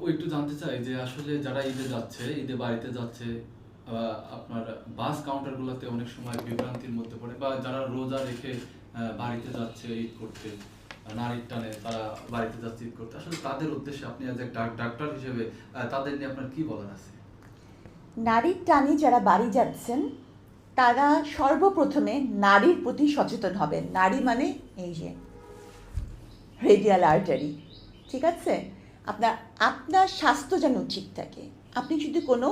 আপু একটু জানতে চাই যে আসলে যারা ঈদে যাচ্ছে, ঈদে বাড়িতে যাচ্ছে আপনার বাস কাউন্টারগুলোতে অনেক সময় বিভ্রান্তির মধ্যে পড়ে, বা যারা রোজা রেখে বাড়িতে যাচ্ছে ঈদ করতে নারীর টানে তারা বাড়িতে যাচ্ছে ঈদ করতে, আসলে তাদের উদ্দেশ্যে আপনি অ্যাজ ডাক্তার হিসেবে তাদের নিয়ে আপনার কি বলার আছে? নারীর টানে যারা বাড়ি যাচ্ছেন, তারা সর্বপ্রথমে নারীর প্রতি সচেতন হবেন। নারী মানে এই যে রেডিয়াল আর্টারি ঠিক আছে? আপনার আপনার স্বাস্থ্য যেন ঠিক থাকে। আপনি যদি কোনো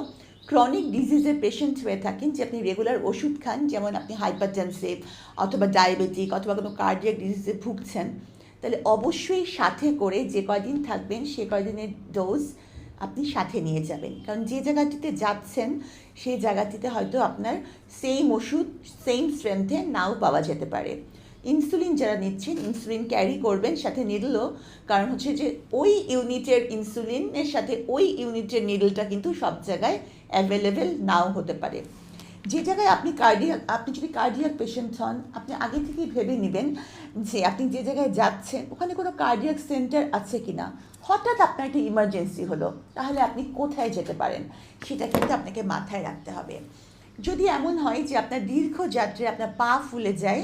ক্রনিক ডিজিজের পেশেন্ট হয়ে থাকেন, যে আপনি রেগুলার ওষুধ খান, যেমন আপনি হাইপারটেনসিভ অথবা ডায়াবেটিক অথবা কোনো কার্ডিয়াক ডিজিজে ভুগছেন, তাহলে অবশ্যই সাথে করে যে কয়দিন থাকবেন, সে কয়দিনের ডোজ আপনি সাথে নিয়ে যাবেন। কারণ যে জায়গাটিতে যাচ্ছেন, সেই জায়গাটিতে হয়তো আপনার সেম ওষুধ সেম স্ট্রেংথে নাও পাওয়া যেতে পারে। ইনসুলিন যারা নিচ্ছেন, ইনসুলিন ক্যারি করবেন সাথে নিডলও কারণ হচ্ছে যে ওই ইউনিটের ইনসুলিনের সাথে ওই ইউনিটের নিডলটা কিন্তু সব জায়গায় অ্যাভেলেবেল নাও হতে পারে। যে জায়গায় আপনি কার্ডিয়াক আপনি যদি কার্ডিয়াক পেশেন্ট হন, আপনি আগে থেকেই ভেবে নেবেন যে আপনি যে জায়গায় যাচ্ছেন, ওখানে কোনো কার্ডিয়াক সেন্টার আছে কি না হঠাৎ আপনার একটা ইমার্জেন্সি হলো, তাহলে আপনি কোথায় যেতে পারেন? সেটা কিন্তু আপনাকে মাথায় রাখতে হবে। যদি এমন হয় যে আপনার দীর্ঘ যাত্রায় আপনার পা ফুলে যায়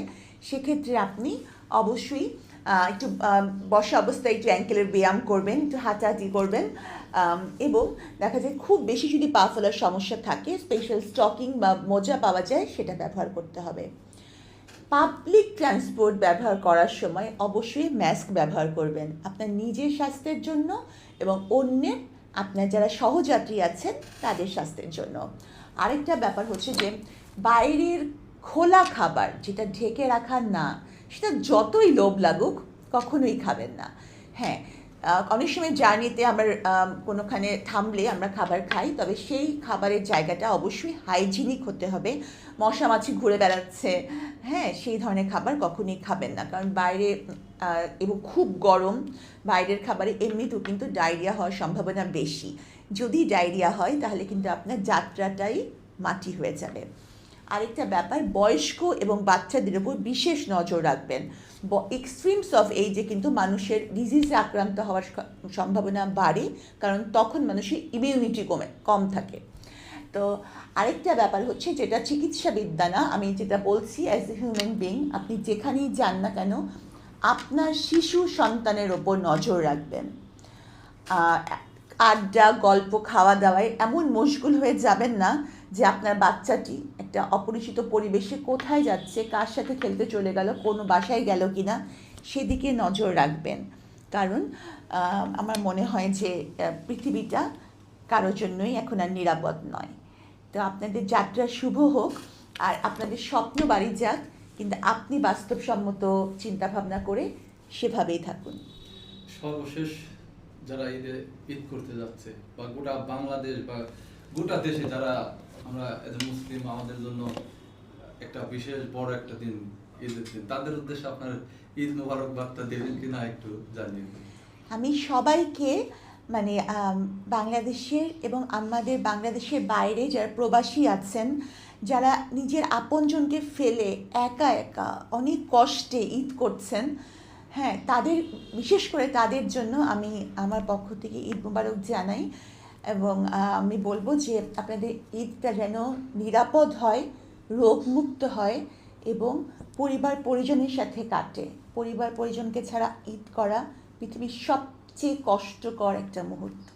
সেক্ষেত্রে আপনি অবশ্যই একটু বসা অবস্থায় একটু অ্যাঙ্কেলের ব্যায়াম করবেন, একটু হাঁটাহাঁটি করবেন। এবং দেখা যায় খুব বেশি যদি পা ফোলার সমস্যা থাকে স্পেশাল স্টকিং বা মোজা পাওয়া যায়, সেটা ব্যবহার করতে হবে। পাবলিক ট্রান্সপোর্ট ব্যবহার করার সময় অবশ্যই মাস্ক ব্যবহার করবেন। আপনার নিজের স্বাস্থ্যের জন্য এবং অন্যের, আপনার যারা সহযাত্রী আছেন, তাদের স্বাস্থ্যের জন্য। আরেকটা ব্যাপার হচ্ছে যে, বাইরের খোলা খাবার যেটা ঢেকে রাখার না সেটা যতই লোভ লাগুক কখনোই খাবেন না। হ্যাঁ অনেক সময় জার্নিতে আমরা আম, কোনোখানে থামলে আমরা খাবার খাই তবে সেই খাবারের জায়গাটা অবশ্যই হাইজিনিক হতে হবে। মশা মাছি ঘুরে বেড়াচ্ছে হ্যাঁ সেই ধরনের খাবার কখনোই খাবেন না। কারণ বাইরে এবং খুব গরম বাইরের খাবারে এমনিতেও কিন্তু ডায়রিয়া হওয়ার সম্ভাবনা বেশি। যদি ডায়রিয়া হয় তাহলে কিন্তু আপনার যাত্রাটাই মাটি হয়ে যাবে। আরেকটা ব্যাপার, বয়স্ক এবং বাচ্চাদের উপর বিশেষ নজর রাখবেন। এক্সট্রিমস অফ এইজে কিন্তু মানুষের ডিজিজে আক্রান্ত হওয়ার সম্ভাবনা বাড়ে, কারণ তখন মানুষের ইমিউনিটি কমে, কম থাকে। তো আরেকটা ব্যাপার হচ্ছে যেটা চিকিৎসাবিদ্যা না, আমি যেটা বলছি অ্যাজ এ হিউম্যান বিং আপনি যেখানেই যান না কেন, আপনার শিশু সন্তানের ওপর নজর রাখবেন। আড্ডা, গল্প, খাওয়া দাওয়ায় এমন মশগুল হয়ে যাবেন না যে আপনার বাচ্চাটি একটা অপরিচিত পরিবেশে কোথায় যাচ্ছে, কার সাথে খেলতে চলে গেল, কোনো বাসায় গেল কি না সেদিকে নজর রাখবেন। কারণ আমার মনে হয় যে পৃথিবীটা কারোর জন্যই এখন আর নিরাপদ নয়। তো আপনাদের যাত্রা শুভ হোক, আর আপনাদের স্বপ্ন বাড়ি যাক, কিন্তু আপনি বাস্তবসম্মত চিন্তাভাবনা করে সেভাবেই থাকুন। সর্বশেষ যারা ঈদে ঈদ করতে যাচ্ছে, বা গোটা বাংলাদেশ বা গোটা দেশে যারা আমরা এজ মুসলিম, আমাদের জন্য একটা বিশেষ বড় একটা দিন, ঈদের দিন, তাদের উদ্দেশ্যে আপনার ঈদ মোবারক বার্তা দেবেন কিনা একটু জানিয়ে। আমি সবাইকে মানে বাংলাদেশের এবং আমাদের বাংলাদেশের বাইরে যারা প্রবাসী আছেন, যারা নিজের আপনজনকে ফেলে একা একা অনেক কষ্টে ঈদ করছেন হ্যাঁ তাদের, বিশেষ করে তাদের জন্য আমি আমার পক্ষ থেকে ঈদ মুবারক জানাই এবং আমি বলব যে আপনাদের ঈদটা যেন নিরাপদ হয়, রোগমুক্ত হয় এবং পরিবার পরিজনের সাথে কাটে। পরিবার পরিজনকে ছাড়া ঈদ করা পৃথিবীর সবচেয়ে কষ্টকর একটা মুহূর্ত।